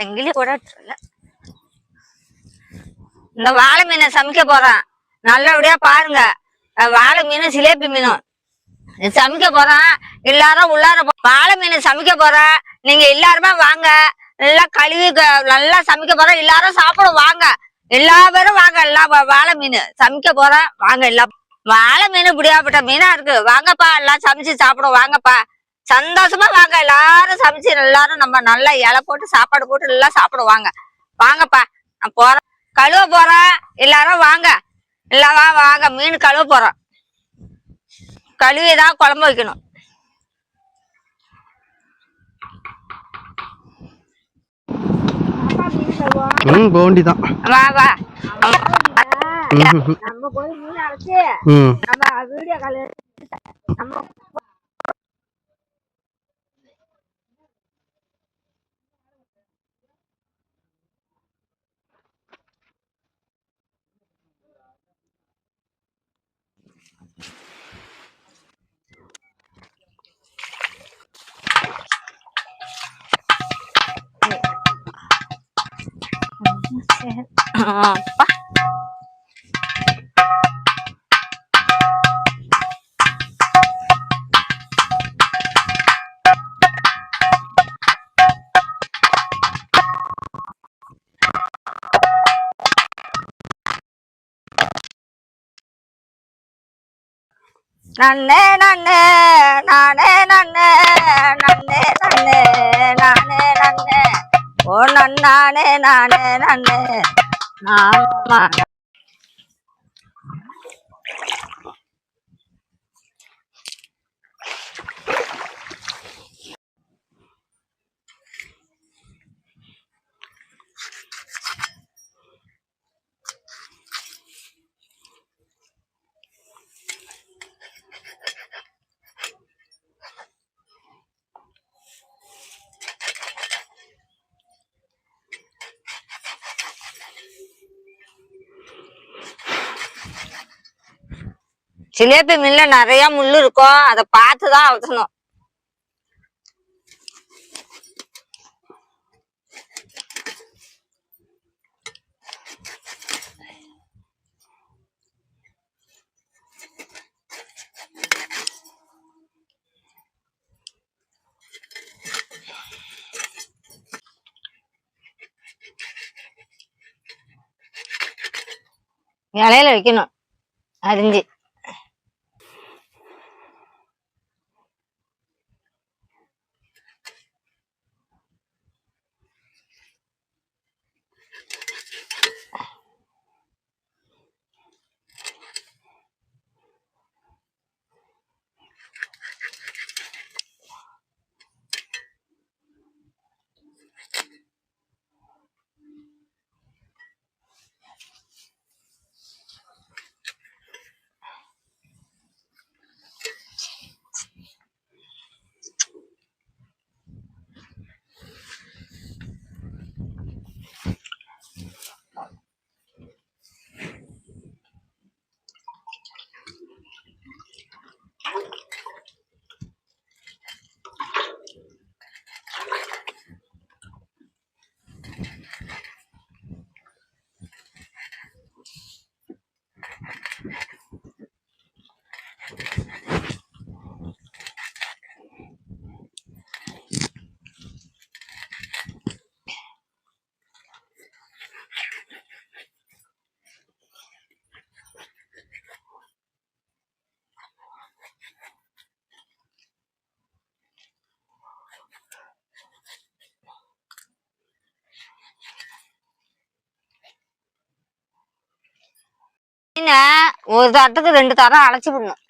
சங்கிலி கூட இந்த வாழை மீனை சமைக்க போறேன். நல்லபடியா பாருங்க. வாழை மீன் சிலேபி மீனும் சமைக்க போறேன். எல்லாரும் உள்ளார வாழை மீன் சமைக்க போறேன் நீங்க எல்லாருமே வாங்க. நல்லா கழுவி க- நல்லா சமைக்க போறேன் எல்லாரும் சாப்பிட வாங்க. எல்லா பேரும் வாங்க. எல்லா வாழை மீன் சமைக்க போறேன் வாங்க எல்லா வாழை மீன் இப்படியாப்பட்ட மீனா இருக்கு. வாங்கப்பா எல்லாம் சமைச்சு சாப்பிட வாங்கப்பா. சந்தோஷமா வாங்க. எல்லாரும் சமைச்சு எல்லாரும் நம்ம நல்லா இலை போட்டு சாப்பாடு போட்டு எல்லாம் சாப்பிடுவாங்க. வாங்கப்பா நான் போறேன். கழுவ போறேன். எல்லாரும் வாங்க. எல்லாம் வா வாங்க. மீன் கழுவ போறோம். கழுவி தான் குழம்பு வைக்கணும். ம் போண்டி தான் வா. வா நம்ம போய் மீன் அழைச்சி ம். நம்ம வீடியோ கால் நம்ம அப்பா நன்னே நன்னே நானே. நன்னே நன்னானே நானே நன்னே நாமா ஜிலேபி மில்ல நிறைய முள்ளு இருக்கும் அதை பார்த்து தான் இலையில வைக்கணும். அரிஞ்சு. ஒரு தட்டத்துக்கு ரெண்டு தரம் அழைச்சி விடணும்.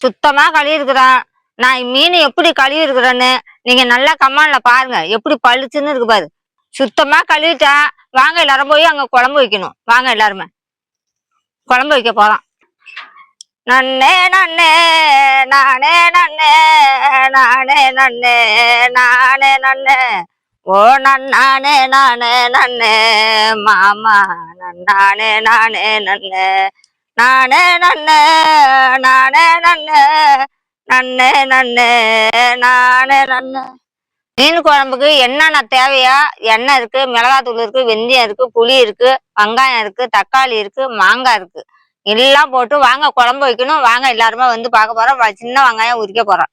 சுத்தமா கழுவிருக்கிறான் நான் மீன் எப்படி கழுவி இருக்கிறேன்னு நீங்க நல்லா கமான்ல பாருங்க. எப்படி பளிச்சுன்னு இருக்கு பாரு. சுத்தமா கழுவிட்டேன் வாங்க எல்லாரும் போய் அங்க குழம்பு வைக்கணும். வாங்க எல்லாருமே. குழம்பு வைக்க போறோம் நன்னே நன்னே நானே நன்னே நானே நன்னே நானே நன்னே. ஓ நன்னானே நானே நன்னே. மாமா நன்னானே நானே நன்னே. நானே நன்ன நானே நன்ன நன்னே நன்னே நானே நன்ன. மீன் குழம்புக்கு என்னென்ன தேவையா எண்ணெய் இருக்கு மிளகாத்தூள் இருக்கு வெந்தயம் இருக்கு புளி இருக்கு வெங்காயம் இருக்கு தக்காளி இருக்கு மாங்காய் இருக்கு. எல்லாம் போட்டு வாங்க குழம்பு வைக்கணும். வாங்க எல்லாருமே வந்து பார்க்க போறோம். சின்ன வெங்காயம் உரிக்க போறோம்.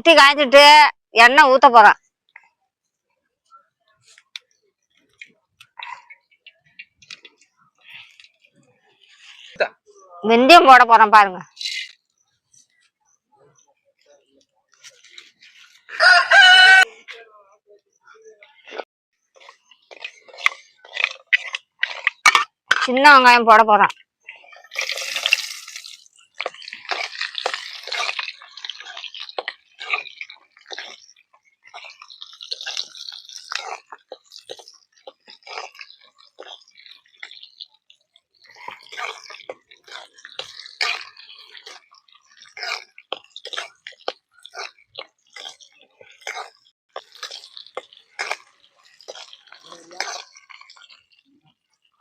வெட்டி காய்ச்சிட்டு எண்ணெய் ஊத்த போறோம் வெந்தயம் போட போறோம் பாருங்க. சின்ன வெங்காயம் போட போறோம்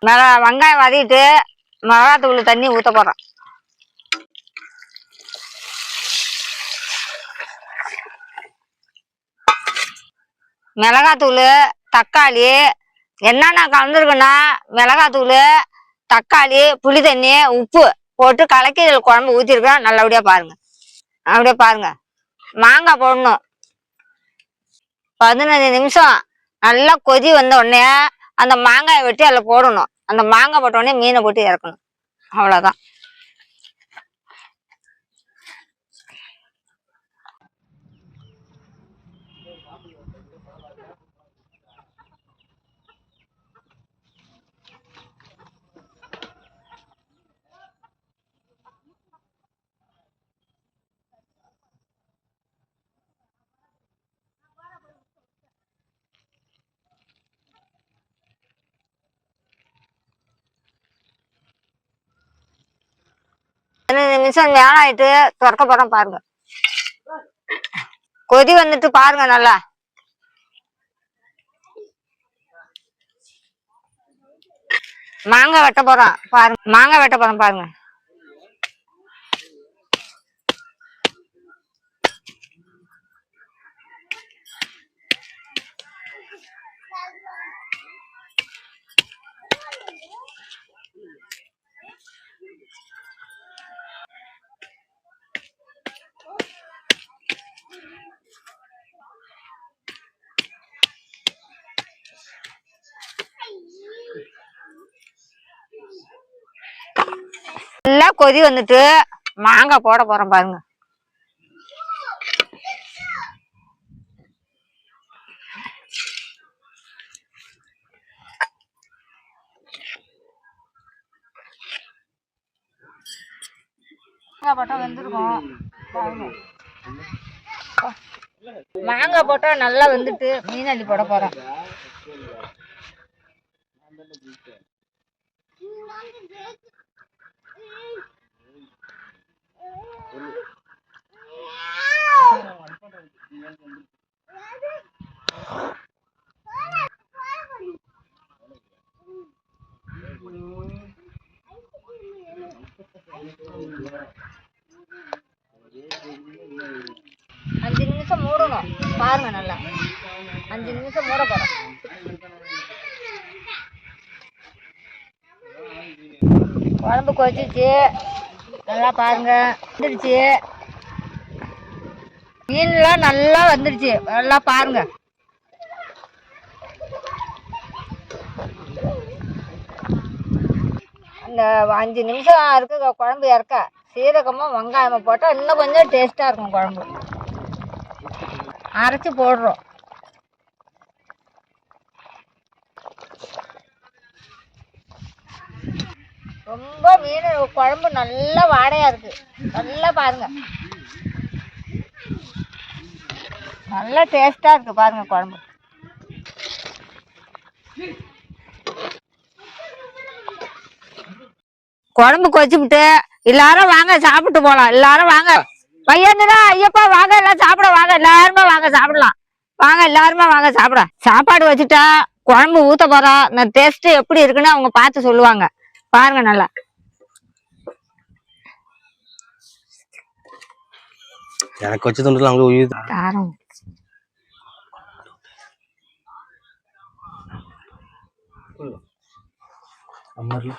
மிளகா வெங்காயம் வதக்கிட்டு மிளகாத்தூள் தண்ணி ஊத்த போறோம் மிளகாத்தூள் தக்காளி என்னென்ன கலந்துருக்குன்னா மிளகாத்தூள் தக்காளி புளி தண்ணி உப்பு போட்டு கலக்கி இதில் குழம்பு ஊற்றிருக்கேன் நல்லபடியாக பாருங்கள் அப்படியே பாருங்கள் மாங்காய் போடணும். பதினஞ்சு நிமிஷம் நல்லா கொதி வந்த உடனே அந்த மாங்காயை வெட்டி அதில் போடணும். அந்த மாங்காய் போட்டோடனே மீனை போட்டு இறக்கணும். அவ்வளோதான் பதினஞ்சு நிமிஷம் நேரம் ஆயிட்டு திறக்க போறோம் பாருங்க. கொதி வந்துட்டு பாருங்க நல்லா. மாங்காய் வெட்ட போறோம். பாருங்க மாங்காய் வெட்ட போறோம் பாருங்க. நல்லா கொதி வந்துட்டு மாங்காய் போட போறோம் பாருங்க மாங்காய் போட்டா வெந்திருக்கும் பாருங்க. மாங்காய் போட்டால் நல்லா வந்துட்டு மீனாண்டி போட போகிறோம் Thank you. நிமிஷம் பாருங்க நல்லா. அஞ்சு நிமிஷம் மூட போறோம். குழம்பு கொதிச்சு நல்லா பாருங்க. வந்துருச்சு மீன்லாம் நல்லா வந்துருச்சு நல்லா பாருங்க. அந்த அஞ்சு நிமிஷம் இருக்கு குழம்பு இறக்க. சீரகமும் வெங்காயமும் போட்டால் இன்னும் கொஞ்சம் டேஸ்ட்டாக இருக்கும் குழம்பு. அரைச்சி போடுறோம். ரொம்ப மீன் குழம்பு நல்லா வாடையாக இருக்கு. நல்லா பாருங்க. நல்லா டேஸ்ட்டாக இருக்கு பாருங்க குழம்பு. குழம்பு கொச்சிவிட்டு எல்லாரும் வாங்க சாப்பிட்டு போகலாம் எல்லாரும் வாங்க. பையனுடா ஐயப்பா வாங்க எல்லாம் சாப்பிட வாங்க எல்லாருமே வாங்க சாப்பிடலாம். வாங்க எல்லாருமே வாங்க சாப்பிட. சாப்பாடு வச்சுட்டா குழம்பு ஊத்த போறோம் இந்த டேஸ்ட் எப்படி இருக்குன்னு அவங்க பார்த்து சொல்லுவாங்க. பாருங்க நல்லா. எனக்கு வச்ச துண்டுல அங்க உயிர். காரம் அம்மர்ல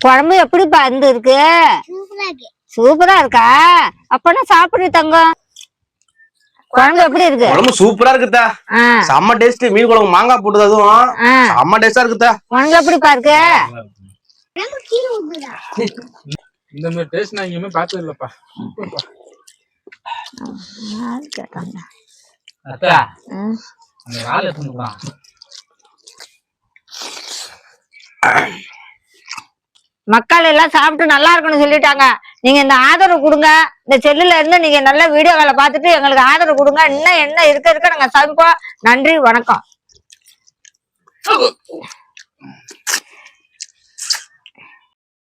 குழம்பு எப்படிப்பா இருந்து இருக்கு? சூப்பரா இருக்கா. அப்பனா சாப்பிடு தங்கம்? குழம்பு எப்படி இருக்கு? குழம்பு சூப்பரா இருக்குதா? செம்ம டேஸ்ட் மீன் குழம்பு மாங்காய் போட்டது அதுவும். செம்ம டேஸ்டா இருக்குதா? உனக்கு எப்படிப்பா இருக்கு? இந்த மாதிரி டேஸ்ட் நான் எங்கேயுமே பார்த்தது இல்லப்பா யாரு கேட்டாங்க? அத்தா ம். அந்த மக்கள் எல்லாம் சாப்பிட்டு நல்லா இருக்குன்னு சொல்லிட்டாங்க. நீங்க இந்த ஆதரவு கொடுங்க. இந்த செல்லுல இருந்து நீங்க நல்ல வீடியோக்களை பார்த்துட்டு எங்களுக்கு ஆதரவு கொடுங்க. இன்னும் என்ன இருக்க இருக்க நாங்க சமைப்போம் நன்றி வணக்கம்.